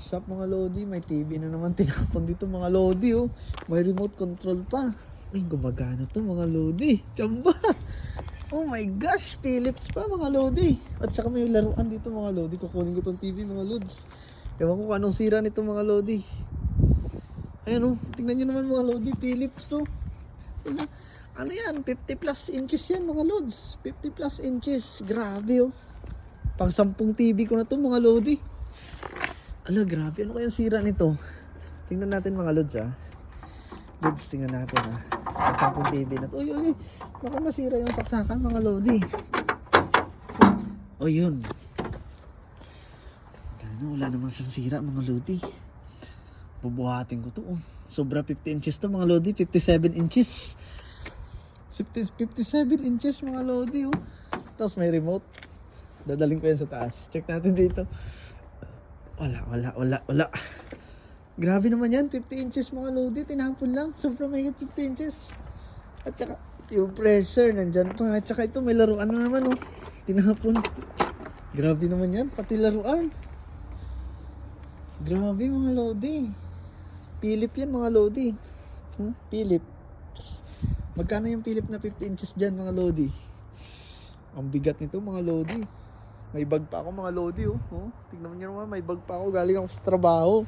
Sup mga Lodi, may TV na naman tinapon dito mga Lodi oh. May remote control pa. Ay, gumagana to mga Lodi. Chamba! Oh my gosh, Philips pa mga Lodi. At saka may laruan dito mga Lodi. Kukunin ko tong TV mga Lods. Ewan ko kung anong sira nito mga Lodi. Ayan oh, tingnan nyo naman mga Lodi, Philips oh. Ano yan? 50 plus inches yan mga Lods. 50 plus inches. Grabe oh. Pang 10 TV ko na to mga Lodi. Ala, grabe. Ano kayang sira nito? Tingnan natin mga Lods ah. Lods, tingnan natin ah. Sa 10 TV na to. Uy, uy. Baka masira yung saksakan mga Lodi. O yun. Ano, wala naman siyang sira mga Lodi. Bubuhatin ko to. Oh. Sobra 50 inches to mga Lodi. 57 inches. 50, 57 inches mga Lodi. Oh. Tapos may remote. Dadaling ko yan sa taas. Check natin dito. Wala, wala, wala, wala. Grabe naman yan. 50 inches mga Lodi. Tinapon lang. Sobrang mahigit 50 inches. At saka, yung pressure nandyan pa. At saka ito, may laruan na naman, oh. Tinapon. Grabe naman yan. Pati laruan. Grabe mga Lodi. Philip yan mga Lodi. Hmm? Philips. Magkano yung Philip na 50 inches dyan mga Lodi? Ang bigat nito mga Lodi. May bag pa ako mga Lodi oh. oh. Tingnan niyo naman may bag pa ako galing ako sa trabaho.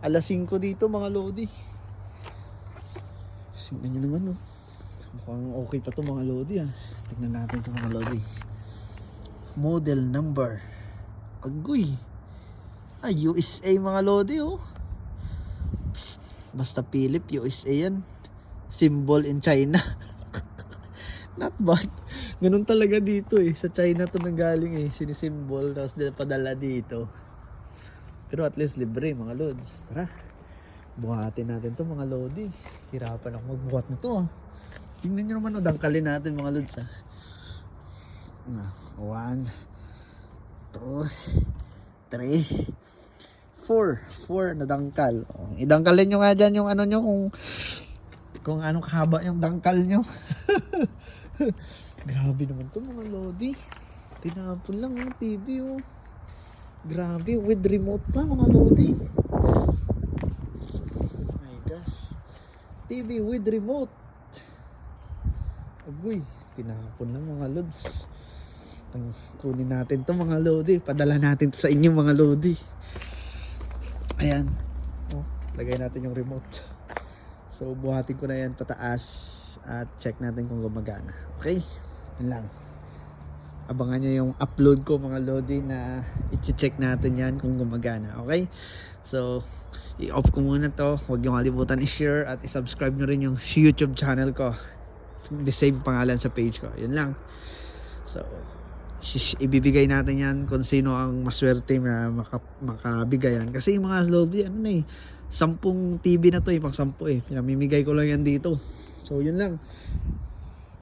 Alas 5 dito mga Lodi. Tingnan niyo naman oh. Mukhang okay pa to mga Lodi ah. Tingnan natin to mga Lodi. Model number. Agoy. Ah, USA mga Lodi oh. Basta Philip, USA yan. Symbol in China. Not bad. Ganun talaga dito eh. Sa China to nanggaling eh. Sinisimbol tapos padala dito. Pero at least libre mga lods. Tara. Buhatin natin to mga lodi. Hirapan ako magbuhat nito ah. Tingnan nyo naman o. Dangkalin natin mga lods ah. One. Two. Three. Four. Four na dangkal. Oh, idangkalin nyo nga dyan yung ano nyo kung kung anong kahaba yung dangkal nyo. Grabe naman to mga lodi. Tinapon lang yung TV oh. Grabe, with remote pa mga lodi. My gosh. TV with remote. Agoy, tinapon lang mga lods. Ang kunin natin to mga lodi. Padala natin to sa inyo mga lodi. Ayan. Oh, lagay natin yung remote. So, buhatin ko na yan pataas at check natin kung gumagana. Okay? Yun lang. Abangan nyo yung upload ko mga lodi na i-check natin yan kung gumagana. Okay? So, i-off ko muna to. Huwag nyo kalimutan i-share at i-subscribe nyo rin yung YouTube channel ko. The same pangalan sa page ko. Yun lang. So, ibibigay natin yan kung sino ang maswerte na maka, makabigay yan. Kasi yung mga lobby, ano na eh, sampung TV na to eh, pang sampu eh. Pinamimigay ko lang yan dito. So, yun lang.